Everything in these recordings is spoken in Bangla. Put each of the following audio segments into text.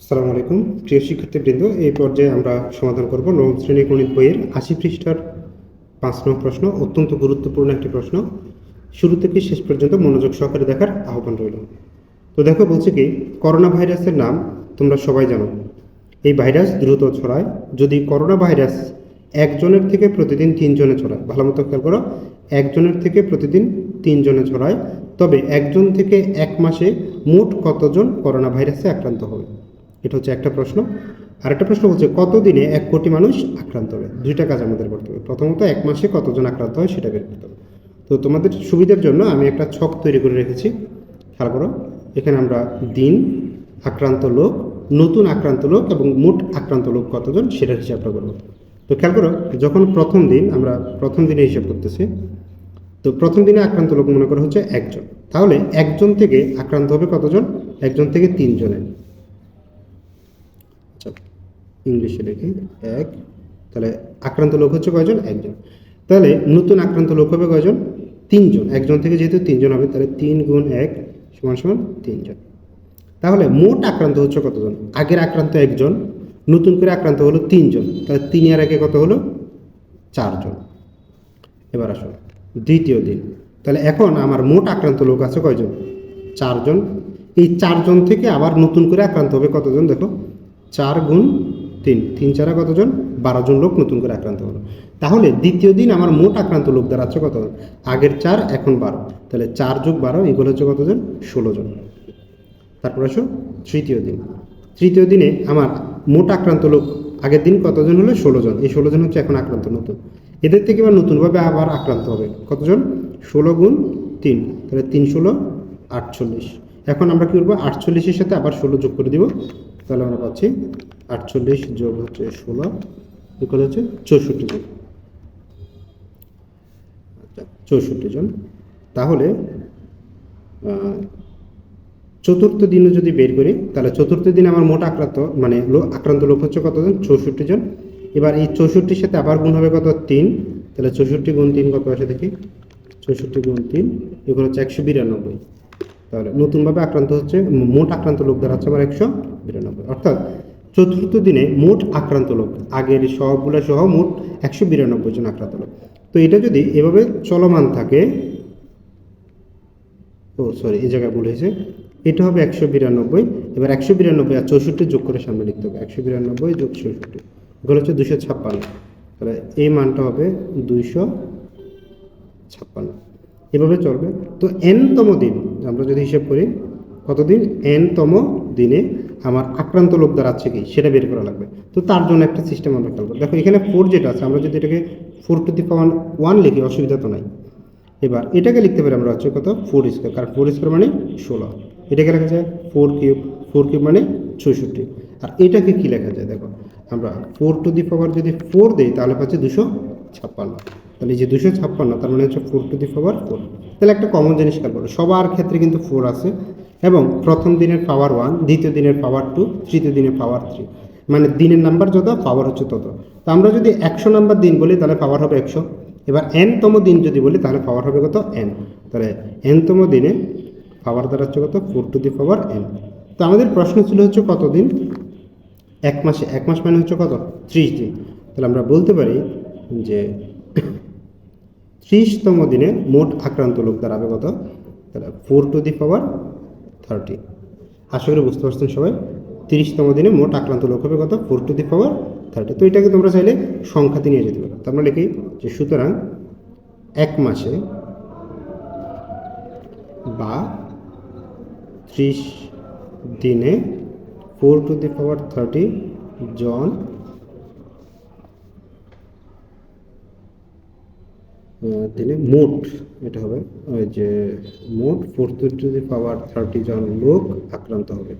আসসালামু আলাইকুম। প্রিয় শিক্ষার্থীবৃন্দ, এই পর্যায়ে আমরা সমাধান করব নবম শ্রেণি গণিত বইয়ের আশি পৃষ্ঠার পাঁচ নং প্রশ্ন, অত্যন্ত গুরুত্বপূর্ণ একটি প্রশ্ন। শুরু থেকে শেষ পর্যন্ত মনোযোগ সহকারে দেখার আহ্বান রইল। তো দেখো, বলছে কি, করোনা ভাইরাসের নাম তোমরা সবাই জানো। এই ভাইরাস দ্রুত ছড়ায়। যদি করোনা ভাইরাস একজনের থেকে প্রতিদিন তিনজনে ছড়ায়, ভালো মতো খেয়াল করো, একজনের থেকে প্রতিদিন তিনজনে ছড়ায়, তবে একজন থেকে এক মাসে মোট কতজন করোনা ভাইরাসে আক্রান্ত হবে? এটা হচ্ছে একটা প্রশ্ন। আর একটা প্রশ্ন হচ্ছে, কতদিনে এক কোটি মানুষ আক্রান্ত হবে? দুইটা কাজ আমাদের করতে হবে। প্রথমত, এক মাসে কতজন আক্রান্ত হয় সেটা বের করতে হবে। তো তোমাদের সুবিধার জন্য আমি একটা ছক তৈরি করে রেখেছি। খেয়াল করো, এখানে আমরা দিন, আক্রান্ত লোক, নতুন আক্রান্ত লোক এবং মোট আক্রান্ত লোক কতজন সেটার হিসাবটা করব। তো খেয়াল করো, যখন প্রথম দিন, আমরা প্রথম দিনে হিসাব করতেছি, তো প্রথম দিনে আক্রান্ত লোক মনে করা হচ্ছে একজন। তাহলে একজন থেকে আক্রান্ত হবে কতজন? একজন থেকে তিনজনের। ইংলিশে লিখি, এক, তাহলে আক্রান্ত লোক হচ্ছে কয়জন? একজন। তাহলে নতুন আক্রান্ত লোক হবে কয়জন? তিনজন। একজন থেকে যেহেতু তিনজন হবে, তাহলে তিন গুণ এক সমান সমান তিনজন। তাহলে মোট আক্রান্ত হচ্ছে কতজন? আগের আক্রান্ত একজন, নতুন করে আক্রান্ত হলো তিনজন। তাহলে তিন আর একে কত হলো? চারজন। এবার আসুন, দ্বিতীয় দিন। তাহলে এখন আমার মোট আক্রান্ত লোক আছে কয়জন? চারজন। এই চারজন থেকে আবার নতুন করে আক্রান্ত হবে কতজন? দেখো চার গুণ তিন। তিন চারা কতজন? বারো জন লোক নতুন করে আক্রান্ত হলো। তাহলে দ্বিতীয় দিন আমার মোট আক্রান্ত লোক দাঁড়াচ্ছে কতজন? আগের চার, এখন বারো। তাহলে চার যোগ বারো এগুলো হচ্ছে কতজন? ষোলো জন তারপর আসো তৃতীয় দিন। তৃতীয় দিনে আমার মোট আক্রান্ত লোক আগের দিন কতজন হলো? ষোলো জন এই ষোলো জন হচ্ছে এখন আক্রান্ত নতুন। এদের থেকে এবার নতুনভাবে আবার আক্রান্ত হবে। কতজন? ষোলো গুণ তিন। তাহলে তিন ষোলো, আটচল্লিশ। এখন আমরা কী করব? আটচল্লিশের সাথে আবার ষোলো যোগ করে দিব। তাহলে আমরা পাচ্ছি আটচল্লিশ যোগ হচ্ছে ষোলো এগুলো হচ্ছে? চৌষট্টি জন। আচ্ছা চৌষট্টি জন। তাহলে চতুর্থ দিনও যদি বের করি, তাহলে চতুর্থ দিন আমার মোট আক্রান্ত মানে আক্রান্ত লোক হচ্ছে কতজন চৌষট্টি জন। এবার এই চৌষট্টির সাথে আবার গুণ হবে কত? তিন। তাহলে চৌষট্টি গুণ তিন কত আসে দেখি? চৌষট্টি গুণ তিন, এগুলো হচ্ছে একশো বিরানব্বই। তাহলে নতুনভাবে আক্রান্ত হচ্ছে মোট আক্রান্ত লোক দাঁড়াচ্ছে আবার একশো বিরানব্বই। অর্থাৎ চতুর্থ দিনে মোট আক্রান্ত লোক, আগের সবগুলো সহ মোট একশো বিরানব্বই জন আক্রান্ত লোক। তো এটা যদি এভাবে চলমান থাকে, ও সরি এই জায়গায় ভুল হয়েছে। এটা হবে একশো বিরানব্বই, এবার একশো বিরানব্বই আর চৌষট্টি যোগ করে সামনে লিখতে হবে। একশো বিরানব্বই যোগ চৌষট্টি, এগুলো হচ্ছে দুশো ছাপ্পান্ন। তাহলে এই মানটা হবে দুইশো ছাপ্পান্ন। এভাবে চলবে। তো এনতম দিন, আমরা যদি হিসেব করি, কতদিন? এনতম দিনে আমার আক্রান্ত লোক দাঁড়াচ্ছে কি সেটা বের করা লাগবে? তো তার জন্য একটা সিস্টেম আমরা খেলব দেখো, এখানে ফোর যেটা আছে, আমরা যদি এটাকে four to the power one লিখি, অসুবিধা তো নাই। এবার এটাকে লিখতে পারি আমরা হচ্ছে কত? ফোর স্কোয়ার কারণ ফোর স্কোয়ার মানে ষোলো। এটাকে লেখা যায় ফোর কিউব ফোর কিউব মানে চৌষট্টি আর এটাকে কি লেখা যায়? দেখো, আমরা ফোর টু দি পাওয়ার যদি ফোর দিই, তাহলে পাচ্ছি দুশো ছাপ্পান্ন। তাহলে যে দুশো ছাপ্পান্ন, তার মানে হচ্ছে four to the power four তাহলে একটা কমন জিনিস খেয়াল করো, সবার ক্ষেত্রে কিন্তু ফোর আছে। এবং প্রথম দিনের পাওয়ার ওয়ান দ্বিতীয় দিনের পাওয়ার টু তৃতীয় দিনের পাওয়ার থ্রি মানে দিনের নাম্বার যত পাওয়ার হচ্ছে তত। তো আমরা যদি একশো নাম্বার দিন বলি, তাহলে পাওয়ার হবে একশো। এবার এনতম দিন যদি বলি, তাহলে পাওয়ার হবে কত এন তাহলে এনতম দিনে পাওয়ার দাঁড়াচ্ছে কত? Four to the power N তো আমাদের প্রশ্ন ছিল হচ্ছে কত দিন? এক মাসে। এক মাস মানে হচ্ছে কত? ত্রিশ দিন। তাহলে আমরা বলতে পারি যে ত্রিশতম দিনে মোট আক্রান্ত লোক দাঁড়াবে কত? তাহলে four to the power thirty. আশা করি বুঝতে পারছেন সবাই। তিরিশতম দিনে মোট আক্রান্ত লোক হবে কত? Four to the power thirty. তো এটাকে তোমরা চাইলে সংখ্যাতে নিয়ে যেতে পারো। তারপরে লিখি যে সুতরাং এক মাসে বা ত্রিশ দিনে four to the power thirty জন দিনে মোট, এটা হবে, ওই যে মোট ফোর টু পাওয়ার থার্টি জন লোক আক্রান্ত হবে।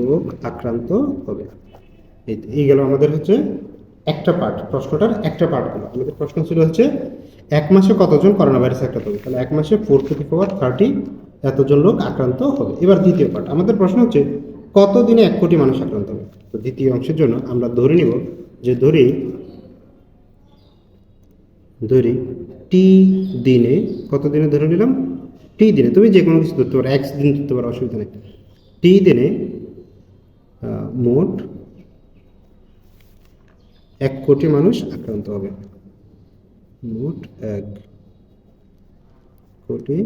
লোক আক্রান্ত হবে। এই গেল আমাদের হচ্ছে একটা পার্ট প্রশ্নটার একটা পার্ট গেল। আমাদের প্রশ্ন ছিল হচ্ছে, এক মাসে কতজন করোনা ভাইরাসে আক্রান্ত হবে? তাহলে এক মাসে ফোর টু পাওয়ার থার্টি এতজন লোক আক্রান্ত হবে। এবার দ্বিতীয় পার্ট আমাদের প্রশ্ন হচ্ছে কত দিনে এক কোটি মানুষ আক্রান্ত হবে? তো দ্বিতীয় অংশের জন্য আমরা ধরে নিব যে ধরি ধরি টি দিনে কত দিনে ধরে নিলাম? টি দিনে। তুমি যে কোনো কিছু ধরতে পারো এক্স দিন ধরতে পারো, অসুবিধা নেই। টি দিনে মোট এক কোটি মানুষ আক্রান্ত হবে। মোট এক কোটি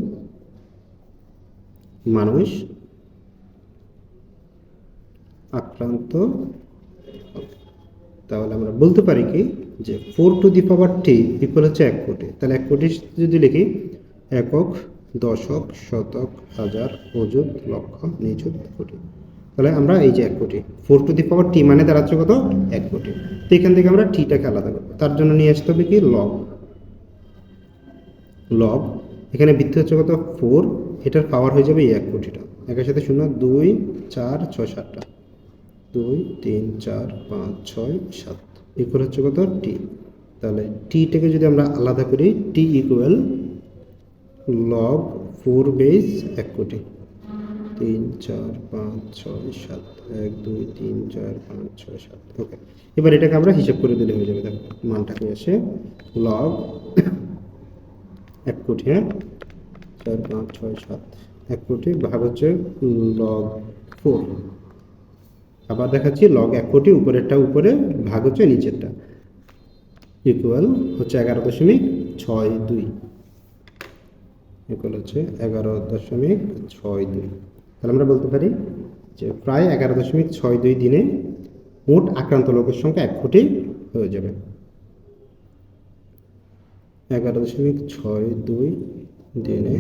মানুষ আক্রান্ত। তাহলে আমরা বলতে পারি কি যে four to the power T equal হচ্ছে এক কোটি। তাহলে এক কোটি যদি লিখি, একক, দশক, শতক, হাজার, অযুত, লক্ষ, নিযুত কোটি। তাহলে আমরা এই যে এক কোটি ফোর টু দি পাওয়ার টি মানে দাঁড়াচ্ছে কত? এক কোটি। তো এখান থেকে আমরা টিটাকে আলাদা করব। তার জন্য নিয়ে আসতে হবে কি? লগ লগ এখানে বৃদ্ধি হচ্ছে কত? ফোর এটার পাওয়ার হয়ে যাবে এই এক কোটিটা। একের সাথে শূন্য, দুই, চার, ছয়, সাতটা। দুই, তিন, চার, পাঁচ, ছয়, সাত। ইকুয়াল হচ্ছে কত? টি তাহলে টিটাকে যদি আমরা আলাদা করি T equal log four base এক কোটি। তিন, চার, পাঁচ, ছয়, সাত। এক, দুই, তিন, চার, পাঁচ, ছয়, সাত। ওকে এবার এটাকে আমরা হিসাব করে দিলে হয়ে যাবে। দেখো মানটাকে আসে লগ এক কোটি হ্যাঁ? চার, পাঁচ, ছয়, সাত। এক কোটি, ভাগ হচ্ছে লগ ফোর আবার দেখাচ্ছি লগ এক কোটি, উপরেরটা উপরে, ভাগ হচ্ছে নিচেরটা। ইকুয়াল হচ্ছে এগারো দশমিক ছয় দুই। ইকুয়াল হচ্ছে এগারো দশমিক ছয় দুই। তাহলে আমরা বলতে পারি যে প্রায় এগারো দশমিক ছয় দুই দিনে মোট আক্রান্ত লোকের সংখ্যা এক কোটি হয়ে যাবে। এগারো দশমিক ছয় দুই দিনে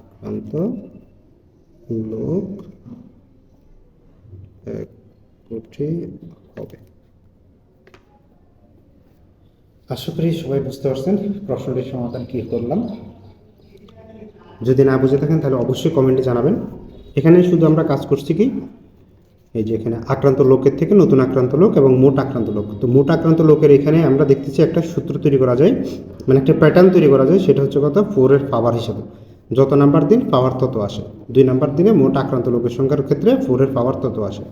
আক্রান্ত লোক এক কোটি হবে। আশা করি সবাই বুঝতে পারছেন প্রশ্নটির সমাধান কি করলাম। যদি না বুঝে থাকেন তাহলে অবশ্যই কমেন্টে জানাবেন। এখানে শুধু আমরা কাজ করছি কি? এই যে এখানে আক্রান্ত লোকের থেকে নতুন আক্রান্ত লোক এবং মোট আক্রান্ত লোক। তো মোট আক্রান্ত লোকের এখানে আমরা দেখতেছি একটা সূত্র তৈরি করা যায় মানে একটা প্যাটার্ন তৈরি করা যায় সেটা হচ্ছে কথা ফোরের পাওয়ার হিসাবে। যত নাম্বার দিন পাওয়ার তত আসে। দুই নাম্বার দিনে মোট আক্রান্ত লোকের সংখ্যার ক্ষেত্রে ফোরের পাওয়ার তত আসে।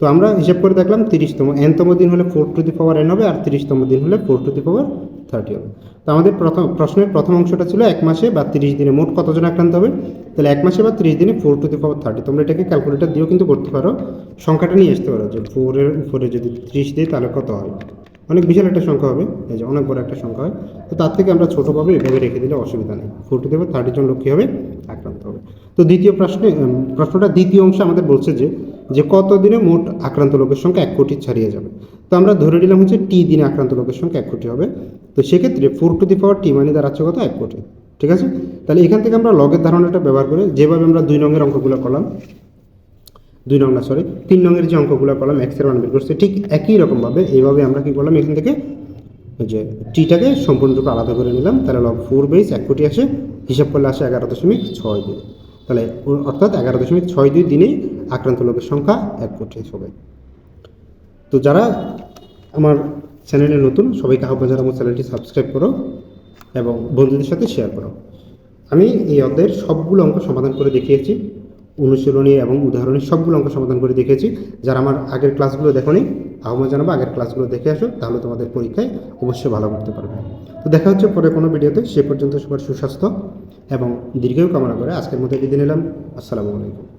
তো আমরা হিসাব করে দেখলাম তিরিশতম এনতম দিন হলে four to the power N হবে আর তিরিশতম দিন হলে four to the power thirty হবে। তো আমাদের প্রথম প্রশ্নের প্রথম অংশটা ছিল এক মাসে বা তিরিশ দিনে মোট কতজন আক্রান্ত হবে? তাহলে এক মাসে বা তিরিশ দিনে four to the power thirty তোমরা এটাকে ক্যালকুলেটর দিয়েও কিন্তু করতে পারো। সংখ্যাটা নিয়ে আসতে পারো যে ফোরের উপরে যদি ত্রিশ দিই তাহলে কত হয়? অনেক বিশাল একটা সংখ্যা হবে, এই যে অনেক বড় একটা সংখ্যা হয়। তো তার থেকে আমরা ছোটোভাবে এভাবে রেখে দিলে অসুবিধা নেই। Four to the power thirty জন লোক কী হবে, আক্রান্ত হবে। তো দ্বিতীয় প্রশ্নে প্রশ্নটা দ্বিতীয় অংশে আমাদের বলছে যে যে কত দিনে মোট আক্রান্ত লোকের সংখ্যা এক কোটি ছাড়িয়ে যাবে? তো আমরা ধরে নিলাম হচ্ছে টি দিনে আক্রান্ত লোকের সংখ্যা এক কোটি হবে। তো সেক্ষেত্রে ফোর টু দি পাওয়ার টি মানে দাঁড়াচ্ছে কত? এক কোটি। ঠিক আছে? তাহলে এখান থেকে আমরা লগের ধারণাটা ব্যবহার করে যেভাবে আমরা দুই রঙের অঙ্কগুলো করলাম দুই নং না সরি তিন নঙের যে অঙ্কগুলো করলাম এক্সের মান বের করছে ঠিক একই রকমভাবে এইভাবে আমরা কি করলাম? এখান থেকে যে টিটাকে সম্পূর্ণরূপে আলাদা করে নিলাম, তাহলে লগ ফোর বেস এক কোটি আসে, হিসাব করলে আসে এগারো দশমিক ছয় দুই। তাহলে অর্থাৎ এগারো দশমিক ছয় দুই দিনেই আক্রান্ত লোকের সংখ্যা এক কোটি হবে। তো যারা আমার চ্যানেলে নতুন, সবাইকে আহ্বান জানাব চ্যানেলটি সাবস্ক্রাইব করো এবং বন্ধুদের সাথে শেয়ার করো। আমি এই অধ্যায়ের সবগুলো অঙ্ক সমাধান করে দেখিয়েছি। অনুশীলনী এবং উদাহরণের সবগুলো অঙ্ক সমাধান করে দেখেছি। যারা আমার আগের ক্লাসগুলো দেখোনি আহ্বান জানাব, আগের ক্লাসগুলো দেখে আসো, তাহলে তোমাদের পরীক্ষায় অবশ্যই ভালো করতে পারবে। তো দেখা হচ্ছে পরে কোনো ভিডিওতে, সে পর্যন্ত সবার সুস্বাস্থ্য এবং দীর্ঘায়ু কামনা করে আজকের মতো বিদায় নিলাম। আসসালামু আলাইকুম।